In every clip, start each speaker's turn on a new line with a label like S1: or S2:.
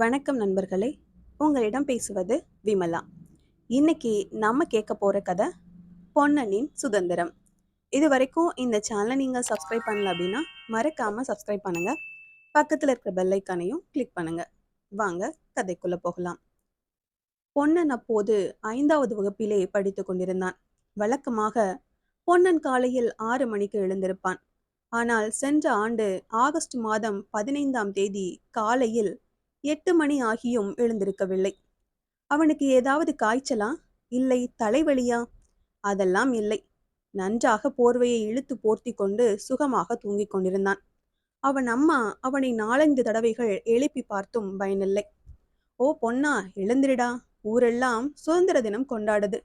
S1: வணக்கம் நண்பர்களே. உங்களிடம் பேசுவது விமலா. இன்னைக்கு நம்ம கேட்க போகிற கதை பொன்னனின் சுதந்திரம். இது வரைக்கும் இந்த சேனலை நீங்கள் சப்ஸ்கிரைப் பண்ணல அப்படின்னா மறக்காமல் சப்ஸ்கிரைப் பண்ணுங்கள் பக்கத்தில் இருக்கிற பெல்லைக்கானையும் கிளிக் பண்ணுங்கள் வாங்க கதைக்குள்ளே போகலாம். பொன்னன் அப்போது ஐந்தாவது வகுப்பிலே படித்து கொண்டிருந்தான். வழக்கமாக பொன்னன் காலையில் ஆறு மணிக்கு எழுந்திருப்பான். ஆனால் சென்ற ஆண்டு ஆகஸ்ட் மாதம் பதினைந்தாம் தேதி காலையில் எட்டு மணி ஆகியும் எழுந்திருக்கவில்லை. அவனுக்கு ஏதாவது காய்ச்சலா? இல்லை தலைவலியா? அதெல்லாம் இல்லை. நன்றாக போர்வையை இழுத்து போர்த்தி கொண்டு சுகமாக தூங்கிக் கொண்டிருந்தான். அவன் அம்மா அவனை நாலஞ்சு தடவைகள் எழுப்பி பார்த்தும் பயனில்லை. ஓ பொன்னா எழுந்திருடா. ஊரெல்லாம் சுதந்திர தினம் கொண்டாடுது.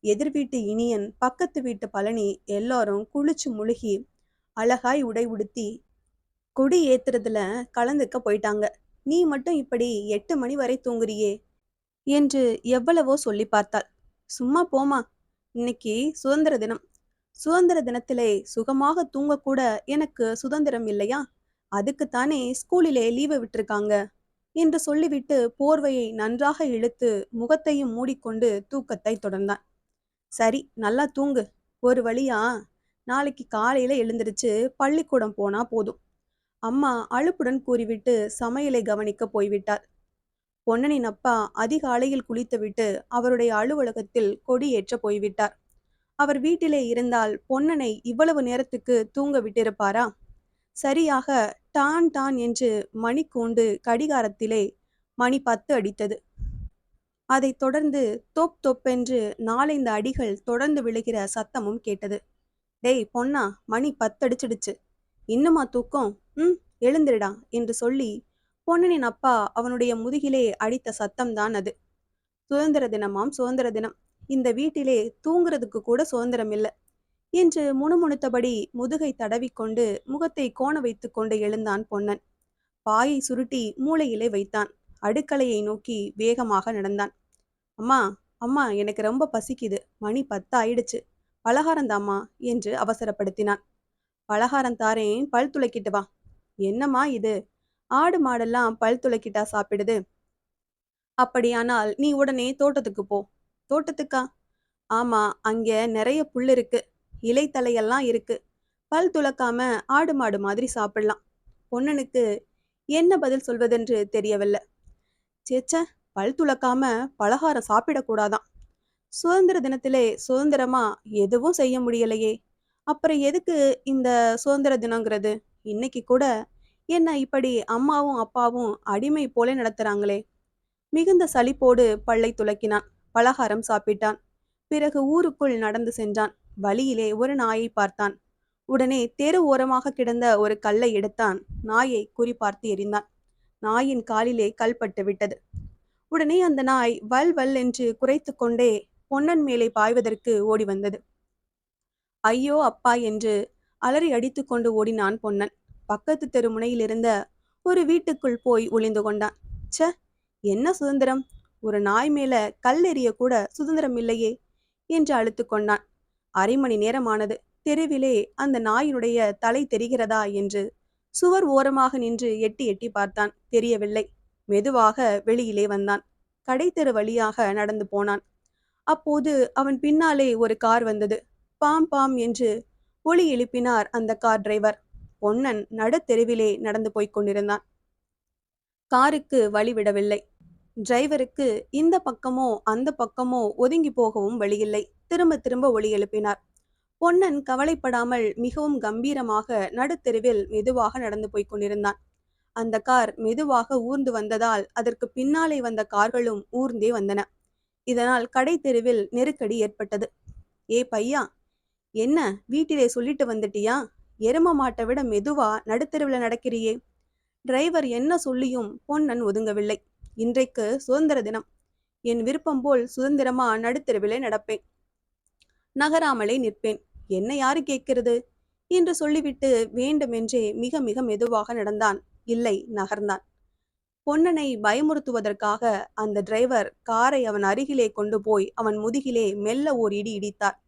S1: எதிர் வீட்டு இனியன் பக்கத்து வீட்டு பழனி எல்லாரும் குளிச்சு முழுகி அழகாய் உடை உடுத்தி கொடி ஏத்துறதுல கலந்துக்க போயிட்டாங்க. நீ மட்டும் இப்படி எட்டு மணி வரை தூங்குறியே? என்று எவ்வளவோ சொல்லி பார்த்தாள். சும்மா போமா இன்னைக்கு சுதந்திர தினம். சுதந்திர தினத்திலே சுகமாக தூங்கக்கூட எனக்கு சுதந்திரம் இல்லையா? அதுக்குத்தானே ஸ்கூலிலே லீவு விட்டிருக்காங்க என்று சொல்லிவிட்டு போர்வையை நன்றாக இழுத்து முகத்தையும் மூடிக்கொண்டு தூக்கத்தை தொடர்ந்தான் சரி நல்லா தூங்கு. ஒரு வழியா நாளைக்கு காலையில எழுந்திருச்சு பள்ளிக்கூடம் போனா போதும். அம்மா அழுப்புடன் கூறிவிட்டு சமையலை கவனிக்க போய்விட்டார் பொன்னனின் அப்பா அதிகாலையில் குளித்துவிட்டு அவருடைய அலுவலகத்தில் கொடியேற்ற போய்விட்டார். அவர் வீட்டிலே இருந்தால் பொன்னனை இவ்வளவு நேரத்துக்கு தூங்க விட்டிருப்பாரா? சரியாக டான் டான் என்று மணி கூண்டு கடிகாரத்திலே மணி பத்து அடித்தது. அதைத் தொடர்ந்து தொப் தொப்பென்று நாலைந்து அடிகள் தொடர்ந்து விழுகிற சத்தமும் கேட்டது. டேய் பொன்னா மணி பத்தடிச்சிடுச்சு இன்னுமா தூக்கம்? ம் எழுந்திருடா என்று சொல்லி பொன்னனின் அப்பா அவனுடைய முதுகிலே அடித்த சத்தம்தான் அது. சுதந்திர தினமாம் சுதந்திர தினம். இந்த வீட்டிலே தூங்குறதுக்கு கூட சுதந்திரம் இல்லை என்று முணுமுணுத்தபடி முதுகை தடவிக்கொண்டு முகத்தை கோண வைத்து கொண்டு எழுந்தான் பொன்னன். பாயை சுருட்டி மூளையிலே வைத்தான். அடுக்கலையை நோக்கி வேகமாக நடந்தான். அம்மா அம்மா எனக்கு ரொம்ப பசிக்குது. மணி பத்து ஆயிடுச்சு பலகாரம் தாம்மா என்று அவசரப்படுத்தினான். பலகாரம் தாரேன். பல் துளைக்கிட்டு வா. என்னம்மா இது? ஆடு மாடெல்லாம் பல் துளக்கிட்டா சாப்பிடுது. அப்படியானால் நீ உடனே தோட்டத்துக்கு போ. தோட்டத்துக்கா? ஆமா அங்க நிறைய புல் இருக்கு. இலைத்தலையெல்லாம் இருக்கு. பல் துளக்காம ஆடு மாடு மாதிரி சாப்பிடலாம். பொன்னனுக்கு என்ன பதில் சொல்வதென்று தெரியவில்லை. சேச்ச பல் துளக்காம பலகாரம் சாப்பிடக்கூடாதான். சுதந்திர தினத்திலே சுதந்திரமா எதுவும் செய்ய முடியலையே. அப்புறம் எதுக்கு இந்த சுதந்திர தினங்கிறது? இன்னைக்கு கூட என்ன இப்படி அம்மாவும் அப்பாவும் அடிமை போல நடத்துறாங்களே? மிகுந்த சலிப்போடு பல்லை துலக்கினான். பலகாரம் சாப்பிட்டான். பிறகு ஊருக்குள் நடந்து சென்றான். வழியிலே ஒரு நாயை பார்த்தான். உடனே தெரு ஓரமாக கிடந்த ஒரு கல்லை எடுத்தான். நாயை குறிபார்த்து எறிந்தான். நாயின் காலிலே கல் பட்டு விட்டது. உடனே அந்த நாய் வல் வல் என்று குறைத்து கொண்டே பொன்னன் மேலே பாய்வதற்கு ஓடி வந்தது. ஐயோ அப்பா என்று அலறி அடித்து கொண்டு ஓடினான் பொன்னன். பக்கத்து தெரு இருந்த ஒரு வீட்டுக்குள் போய் ஒளிந்து கொண்டான். ச்ச என்ன சுதந்திரம்? ஒரு நாய் மேல கல் எறிய கூட சுதந்திரம் இல்லையே என்று அழுத்து கொண்டான். அரை மணி நேரமானது. தெருவிலே அந்த நாயினுடைய தலை தெரிகிறதா என்று சுவர் ஓரமாக நின்று எட்டி எட்டி பார்த்தான். தெரியவில்லை. மெதுவாக வெளியிலே வந்தான். கடைத்தெரு வழியாக நடந்து போனான். அப்போது அவன் பின்னாலே ஒரு கார் வந்தது. பாம் பாம் என்று ஒளி எழுப்பினார் அந்த கார் டிரைவர். பொன்னன் நடுத்தெருவிலே நடந்து போய்க் கொண்டிருந்தான். காருக்கு வழிவிடவில்லை டிரைவருக்கு இந்த பக்கமோ அந்த பக்கமோ ஒதுங்கி போகவும் வழியில்லை. திரும்ப திரும்ப ஒளி எழுப்பினார். பொன்னன் கவலைப்படாமல் மிகவும் கம்பீரமாக நடுத்தெருவில் மெதுவாக நடந்து போய்க் கொண்டிருந்தான். அந்த கார் மெதுவாக ஊர்ந்து வந்ததால் அதற்கு பின்னாலே வந்த கார்களும் ஊர்ந்தே வந்தன. இதனால் கடை தெருவில் நெருக்கடி ஏற்பட்டது. ஏ பையா என்ன வீட்டிலே சொல்லிட்டு வந்துட்டியா? எரும மாட்டை விட மெதுவா நடுத்தெருவில் நடக்கிறியே. டிரைவர் என்ன சொல்லியும் பொன்னன் ஒதுங்கவில்லை. இன்றைக்கு சுதந்திர தினம். என் விருப்பம் போல் சுதந்திரமா நடுத்தெருவிலே நடப்பேன். நகராமலே நிற்பேன். என்ன யாரு கேட்கிறது? என்று சொல்லிவிட்டு வேண்டுமென்றே மிக மிக மெதுவாக நடந்தான். இல்லை நகர்ந்தான். பொன்னனை பயமுறுத்துவதற்காக அந்த டிரைவர் காரை அவன் அருகிலே கொண்டு போய் அவன் முதுகிலே மெல்ல ஓர் இடி இடித்தார்.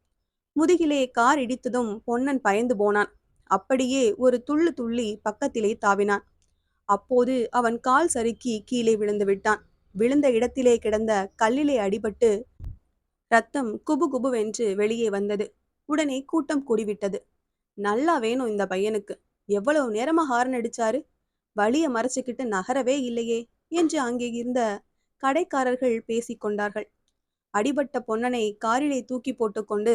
S1: முதுகிலே கார் இடித்ததும் பொன்னன் பயந்து போனான். அப்படியே ஒரு துள்ளு துள்ளி பக்கத்திலே தாவினான். அப்போது அவன் கால் சறுக்கி கீழே விழுந்து விட்டான். விழுந்த இடத்திலே கிடந்த கல்லிலே அடிபட்டு ரத்தம் குபு குபுவென்று வெளியே வந்தது. உடனே கூட்டம் கூடிவிட்டது. நல்லா வேணும் இந்த பையனுக்கு. எவ்வளவு நேரமா ஹார்ன் அடிச்சாரு? வழிய மறைச்சுக்கிட்டு நகரவே இல்லையே என்று அங்கே இருந்த கடைக்காரர்கள் பேசிக்கொண்டார்கள் அடிபட்ட பொன்னனை காரிலே தூக்கி போட்டுக்கொண்டு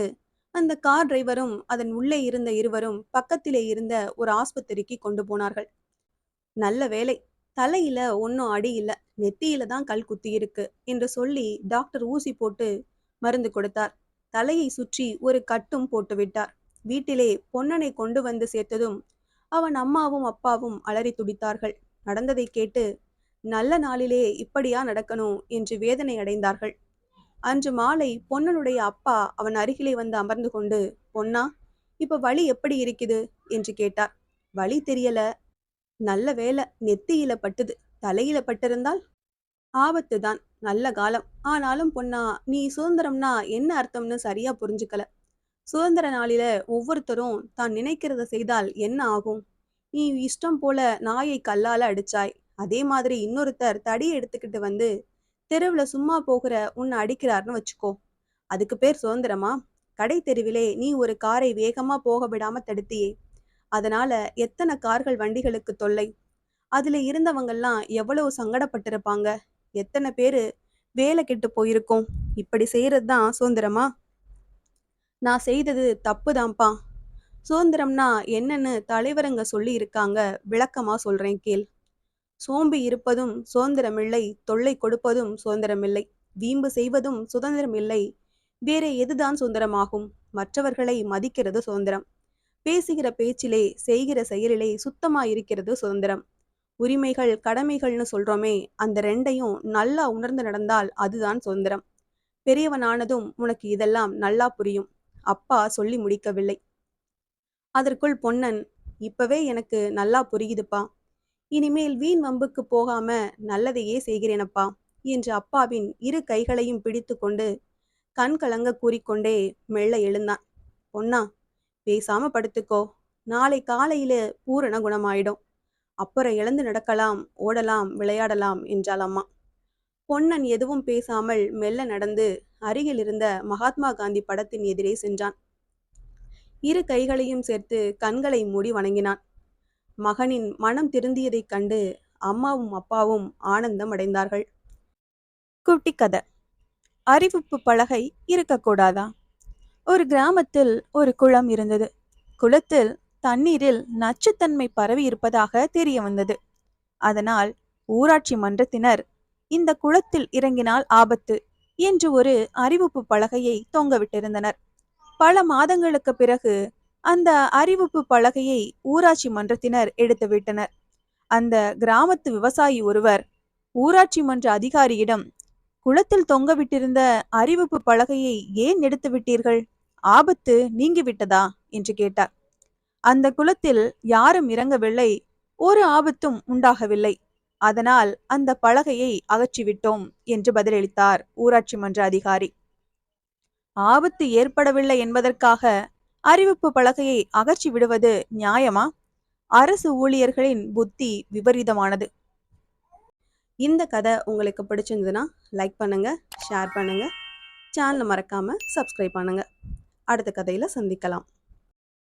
S1: அந்த கார் டிரைவரும் அதன் உள்ளே இருந்த இருவரும் பக்கத்திலே இருந்த ஒரு ஆஸ்பத்திரிக்கு கொண்டு போனார்கள். நல்ல வேலை தலையில ஒன்றும் அடி இல்ல நெத்தியில தான் கல் குத்தி இருக்கு என்று சொல்லி டாக்டர் ஊசி போட்டு மருந்து கொடுத்தார். தலையை சுற்றி ஒரு கட்டும் போட்டு விட்டார். வீட்டிலே பொன்னனை கொண்டு வந்து சேர்த்ததும் அவன் அம்மாவும் அப்பாவும் அலறி துடித்தார்கள். நடந்ததை கேட்டு நல்ல நாளிலே இப்படியா நடக்கணும் என்று வேதனை அடைந்தார்கள். அன்று மாலை பொன்னனுடைய அப்பா அவன் அருகிலே வந்து அமர்ந்து கொண்டு பொன்னா இப்ப வழி எப்படி இருக்குது? என்று கேட்டார். வழி தெரியல. நல்ல வேலை நெத்தியில பட்டுது. தலையில பட்டிருந்தால்? ஆபத்துதான் நல்ல காலம். ஆனாலும் பொன்னா நீ சுதந்திரம்னா என்ன அர்த்தம்னு சரியா புரிஞ்சுக்கல. சுதந்திர நாளில ஒவ்வொருத்தரும் தான் நினைக்கிறத செய்தால் என்ன ஆகும்? நீ இஷ்டம் போல நாயை கல்லால அடிச்சாய். அதே மாதிரி இன்னொருத்தர் தடி எடுத்துக்கிட்டு வந்து தெருவுல சும்மா போகிற உன்னை அடிக்கிறார்னு வச்சுக்கோ. அதுக்கு பேர் சுதந்திரமா? கடை தெருவிலே நீ ஒரு காரை வேகமா போக விடாம தடுத்தியே. அதனால எத்தனை கார்கள் வண்டிகளுக்கு தொல்லை? அதுல இருந்தவங்கெல்லாம் எவ்வளவு சங்கடப்பட்டிருப்பாங்க? எத்தனை பேரு வேலை கெட்டு போயிருக்கோம்? இப்படி செய்யறது தான் சுதந்திரமா? நான் செய்தது தப்பு தான்ப்பா சுதந்திரம்னா என்னன்னு தலைவரங்க சொல்லி இருக்காங்க விளக்கமா சொல்றேன் கேள். சோம்பி இருப்பதும் சுதந்திரமில்லை தொல்லை கொடுப்பதும் சுதந்திரமில்லை வீம்பு செய்வதும் சுதந்திரமில்லை. வேற எதுதான் சுதந்திரமாகும்? மற்றவர்களை மதிக்கிறது சுதந்திரம். பேசுகிற பேச்சிலே செய்கிற செயலிலே சுத்தமா இருக்கிறது சுதந்திரம். உரிமைகள் கடமைகள்னு சொல்றோமே அந்த ரெண்டையும் நல்லா உணர்ந்து நடந்தால் அதுதான் சுதந்திரம். பெரியவனானதும் உனக்கு இதெல்லாம் நல்லா புரியும். அப்பா சொல்லி முடிக்கவில்லை. அதற்குள் பொன்னன் இப்பவே எனக்கு நல்லா புரியுதுப்பா. இனிமேல் வீண் வம்புக்கு போகாம நல்லதையே செய்கிறேனப்பா என்று அப்பாவின் இரு கைகளையும் பிடித்து கொண்டு கண் கலங்க கூறிக்கொண்டே மெல்ல எழுந்தான். பொன்னா பேசாம படுத்துக்கோ. நாளை காலையில பூரண குணமாயிடும். அப்புறம் எழுந்து நடக்கலாம் ஓடலாம் விளையாடலாம் என்றாள் அம்மா. பொன்னன் எதுவும் பேசாமல் மெல்ல நடந்து அருகில் இருந்த மகாத்மா காந்தி படத்தின் எதிரே சென்றான். இரு கைகளையும் சேர்த்து கண்களை மூடி வணங்கினான். மகனின் மனம் திருந்தியதைக் கண்டு அம்மாவும் அப்பாவும் ஆனந்தம் அடைந்தார்கள் குட்டி கதை. அறிவிப்பு பலகை இருக்கக்கூடாதா ஒரு கிராமத்தில் ஒரு குளம் இருந்தது. குளத்தில் தண்ணீரில் நச்சுத்தன்மை பரவி இருப்பதாக தெரிய வந்தது. அதனால் ஊராட்சி மன்றத்தினர் இந்த குளத்தில் இறங்கினால் ஆபத்து என்று ஒரு அறிவிப்பு பலகையை தொங்கவிட்டிருந்தனர் பல மாதங்களுக்கு பிறகு அந்த அறிவிப்பு பலகையை ஊராட்சி மன்றத்தினர் எடுத்துவிட்டனர் அந்த கிராமத்து விவசாயி ஒருவர் ஊராட்சி மன்ற அதிகாரியிடம் குளத்தில் தொங்கவிட்டிருந்த அறிவிப்பு பலகையை ஏன் எடுத்து விட்டீர்கள்? ஆபத்து நீங்கிவிட்டதா என்று கேட்டார். அந்த குளத்தில் யாரும் இறங்கவில்லை ஒரு ஆபத்தும் உண்டாகவில்லை. அதனால் அந்த பலகையை அகற்றிவிட்டோம் என்று பதிலளித்தார் ஊராட்சி மன்ற அதிகாரி. ஆபத்து ஏற்படவில்லை என்பதற்காக அறிவிப்பு பலகையை அகற்றி விடுவது நியாயமா? அரசு ஊழியர்களின் புத்தி விபரீதமானது. இந்த கதை உங்களுக்கு பிடிச்சிருந்ததுன்னா லைக் பண்ணுங்க ஷேர் பண்ணுங்க. சேனலை மறக்காம சப்ஸ்கிரைப் பண்ணுங்க. அடுத்த கதையில சந்திக்கலாம்.